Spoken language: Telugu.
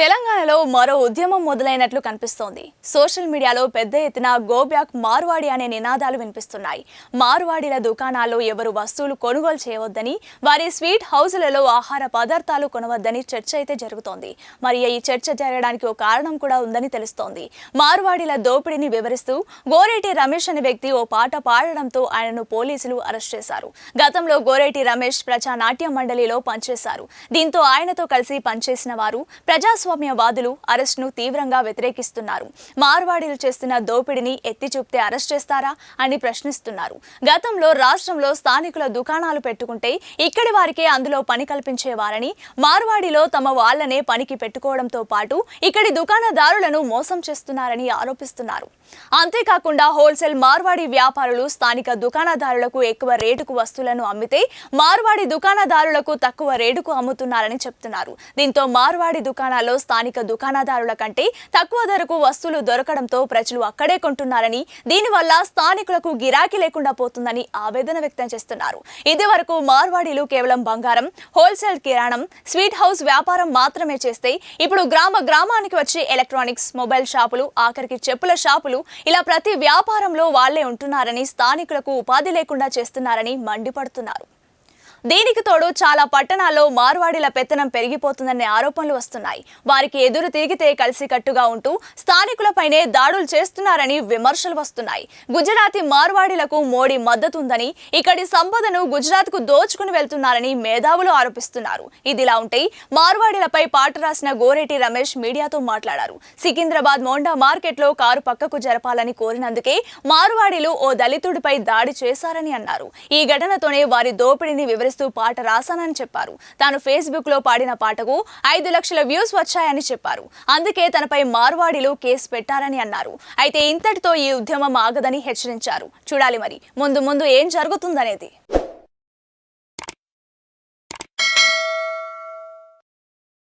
Estela తెలంగాణలో మరో ఉద్యమం మొదలైనట్లు కనిపిస్తోంది. సోషల్ మీడియాలో పెద్ద ఎత్తున గోబ్యాక్ మార్వాడి అనే నినాదాలు వినిపిస్తున్నాయి. మార్వాడీల దుకాణాల్లో ఎవరు వస్తువులు కొనుగోలు చేయవద్దని వారి స్వీట్ హౌసులలో ఆహార పదార్థాలు కొనవద్దని చర్చ అయితే జరుగుతోంది. మరి ఈ చర్చ జరగడానికి ఒక కారణం కూడా ఉందని తెలుస్తోంది. మార్వాడీల దోపిడీని వివరిస్తూ గోరేటి రమేష్ అనే వ్యక్తి ఓ పాట పాడడంతో ఆయనను పోలీసులు అరెస్ట్ చేశారు. గతంలో గోరేటి రమేష్ ప్రజా నాట్య మండలిలో పనిచేశారు. దీంతో ఆయనతో కలిసి పనిచేసిన వారు వాదులు అరెస్ట్ను తీవ్రంగా వ్యతిరేకిస్తున్నారు. మార్వాడీలు చేస్తున్న దోపిడీని ఎత్తి చూపితే అరెస్ట్ చేస్తారా అని ప్రశ్నిస్తున్నారు. గతంలో రాష్ట్రంలో స్థానికుల దుకాణాలు పెట్టుకుంటే ఇక్కడి వారికే అందులో పని కల్పించేవారని మార్వాడిలో తమ వాళ్ళనే పనికి పెట్టుకోవడంతో పాటు ఇక్కడి దుకాణదారులను మోసం చేస్తున్నారని ఆరోపిస్తున్నారు. అంతేకాకుండా హోల్సేల్ మార్వాడి వ్యాపారులు స్థానిక దుకాణదారులకు ఎక్కువ రేటుకు వస్తువులను అమ్మితే మార్వాడి దుకాణదారులకు తక్కువ రేటుకు అమ్ముతున్నారని చెప్తున్నారు. దీంతో మార్వాడి దుకాణాల్లో స్థానిక దుకాణదారుల కంటే తక్కువ ధరకు వస్తువులు దొరకడంతో ప్రజలు అక్కడే కొంటున్నారని దీనివల్ల స్థానికులకు గిరాకీ లేకుండా పోతుందని ఆవేదన వ్యక్తం చేస్తున్నారు. ఇదివరకు మార్వాడీలు కేవలం బంగారం హోల్సేల్ కిరాణం స్వీట్ హౌస్ వ్యాపారం మాత్రమే చేస్తే ఇప్పుడు గ్రామ గ్రామానికి వచ్చే ఎలక్ట్రానిక్స్ మొబైల్ షాపులు ఆఖరికి చెప్పుల షాపులు ఇలా ప్రతి వ్యాపారంలో వాళ్ళే ఉంటున్నారని స్థానికులకు ఉపాధి లేకుండా చేస్తున్నారని మండిపడుతున్నారు. దీనికి తోడు చాలా పట్టణాల్లో మార్వాడీల పెత్తనం పెరిగిపోతుందనే ఆరోపణలు వస్తున్నాయి. వారికి ఎదురు తిరిగితే కలిసికట్టుగా ఉంటూ స్థానికులపైనే దాడులు చేస్తున్నారని విమర్శలు వస్తున్నాయి. గుజరాతీ మార్వాడీలకు మోడీ మద్దతు ఉందని ఇక్కడి సంపదను గుజరాత్కు దోచుకుని వెళ్తున్నారని మేధావులు ఆరోపిస్తున్నారు. ఇదిలా ఉంటే మార్వాడీలపై పాట రాసిన గోరెటి రమేష్ మీడియాతో మాట్లాడారు. సికింద్రాబాద్ మోండా మార్కెట్లో కారు పక్కకు జరపాలని కోరినందుకే మార్వాడీలు ఓ దళితుడిపై దాడి చేశారని అన్నారు. ఈ ఘటనతోనే వారి దోపిడీని చేస్తూ పాట రాశానని చెప్పారు. తాను ఫేస్బుక్లో పాడిన పాటకు ఐదు లక్షల వ్యూస్ వచ్చాయని చెప్పారు. అందుకే తనపై మార్వాడిలో కేసు పెట్టారని అన్నారు. అయితే ఇంతటితో ఈ ఉద్యమం ఆగదని హెచ్చరించారు. చూడాలి మరి. ముందు ముందు ఏం జరుగుతుందనేది.